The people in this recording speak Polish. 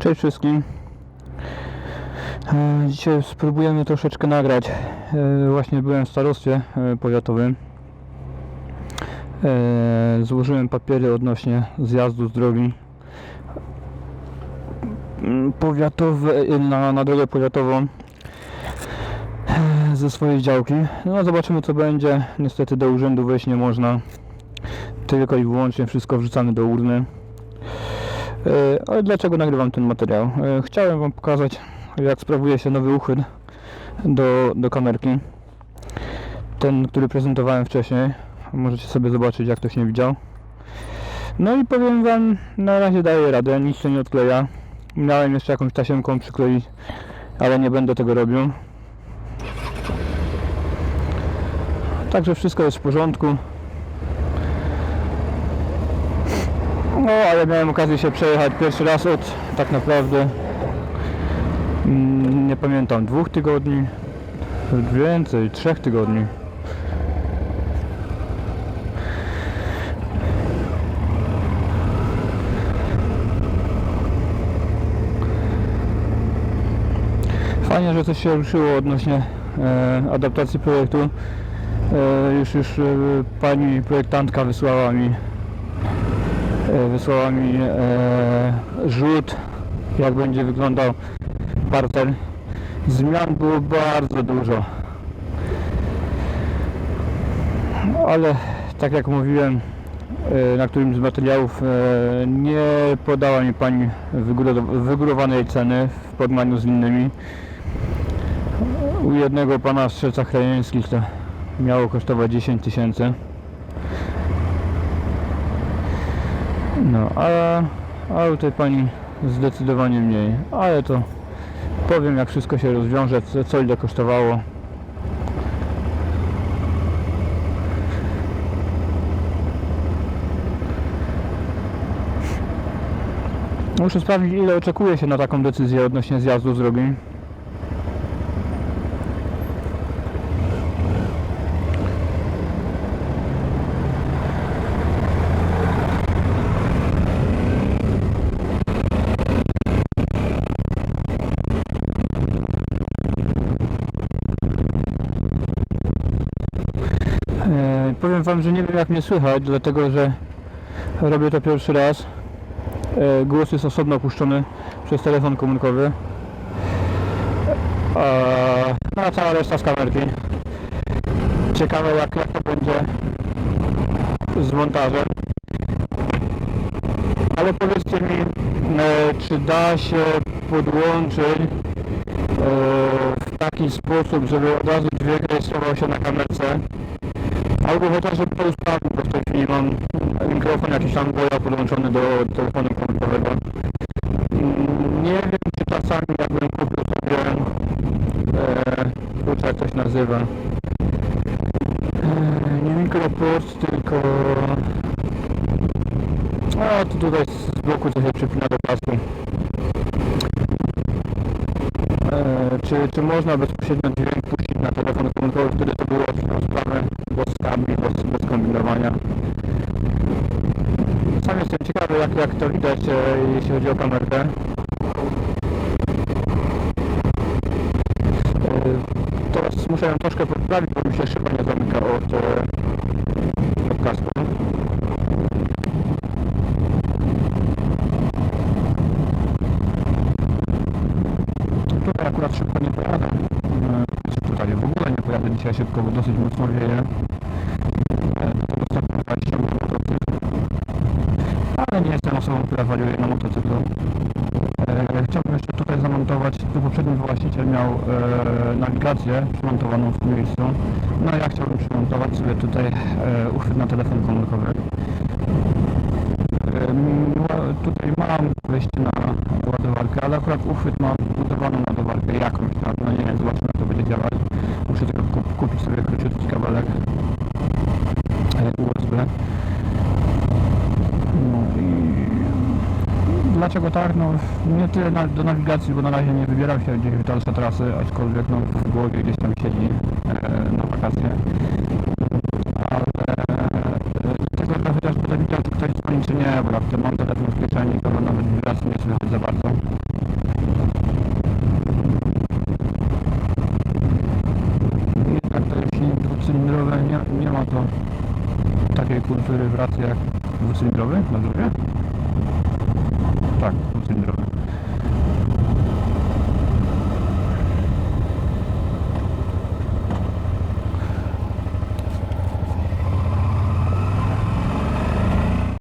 Cześć wszystkim. E, Dzisiaj spróbujemy troszeczkę nagrać. E, Właśnie byłem w starostwie e, powiatowym. Złożyłem papiery odnośnie zjazdu z drogi mm, powiatowe, na, na drogę powiatową ze swojej działki. No zobaczymy co będzie. Niestety do urzędu wejść nie można. Tylko i wyłącznie wszystko wrzucamy do urny. E, Ale dlaczego nagrywam ten materiał? E, Chciałem Wam pokazać, jak sprawuje się nowy uchwyt do, do kamerki. Ten, który prezentowałem wcześniej. Możecie sobie zobaczyć, jak ktoś nie widział. No i powiem Wam, na razie daję radę, nic się nie odkleja. Miałem jeszcze jakąś tasiemką przykleić, ale nie będę tego robił. Także wszystko jest w porządku. No, ale miałem okazję się przejechać pierwszy raz od tak naprawdę mm, nie pamiętam, dwóch tygodni, więcej, trzech tygodni. Fajnie, że coś się ruszyło odnośnie e, adaptacji projektu. E, już już e, pani projektantka wysłała mi wysłała mi e, rzut jak będzie wyglądał parter zmian było bardzo dużo. Ale tak jak mówiłem e, na którymś z materiałów e, nie podała mi pani wygóro- wygórowanej ceny w porównaniu z innymi. U jednego pana z Strzelcach Krajeńskich to miało kosztować 10 tysięcy No, a, a tej pani zdecydowanie mniej, ale to powiem jak wszystko się rozwiąże, co, co ile kosztowało. Muszę sprawdzić ile oczekuje się na taką decyzję odnośnie zjazdu z drogi. E, powiem Wam, że nie wiem jak mnie słychać, dlatego że robię to pierwszy raz. E, głos jest osobno opuszczony przez telefon komórkowy. No a cała reszta z kamerki. Ciekawe jak, jak to będzie z montażem. Ale powiedzcie mi, e, czy da się podłączyć e, w taki sposób, żeby od razu dźwięk rejestrował się na kamerce Albo chociaż żeby to ustawił, bo w tej chwili mam mikrofon jakiś tam boja podłączony do telefonu komórkowego. Nie wiem, czy czasami jakbym kupił sobie, e, kurczę, jak to się nazywa, e, nie mikroport, tylko a to tutaj z bloku co się przypina do pasku. E, czy, czy można bezpośrednio dźwięk puścić na telefon komórkowy, wtedy to było sprawę bez kabli, bez, bez kombinowania. Sam jestem ciekawy jak, jak to widać, e, jeśli chodzi o kamerkę. E, teraz muszę ją troszkę poprawić, bo mi się szyba nie zamyka od, e, od kasku. Tutaj akurat szybko nie pojadę. W ogóle nie pojadę dzisiaj szybko, bo dosyć mocno wieje. Ale nie jestem osobą, która wariuje na motocyklu. E, Chciałbym jeszcze tutaj zamontować, tu poprzedni właściciel miał e, nawigację przymontowaną w tym miejscu. No ja chciałbym przymontować sobie tutaj e, uchwyt na telefon komórkowy. Tutaj mam wejście na ładowarkę, ale akurat uchwyt ma budowaną ładowarkę jakąś tam, no nie wiem, zobaczymy jak to będzie działać. Muszę tylko kup, kupić sobie e, USB. No i dlaczego tak? No nie tyle na, do nawigacji, bo na razie nie wybierał się gdzieś w dalsze trasy, aczkolwiek no w głowie gdzieś tam siedzi e, na wakacje. Ale e, tego, że chociaż będę czy ktoś dzwoni, czy nie, bo to mam telefon w kieszeni, to nawet wibracji nie słychać za bardzo. Dwucylindrowe nie, nie ma to takiej kultury pracy jak dwucylindrowy, dobrze mówię? Tak, dwucylindrowy.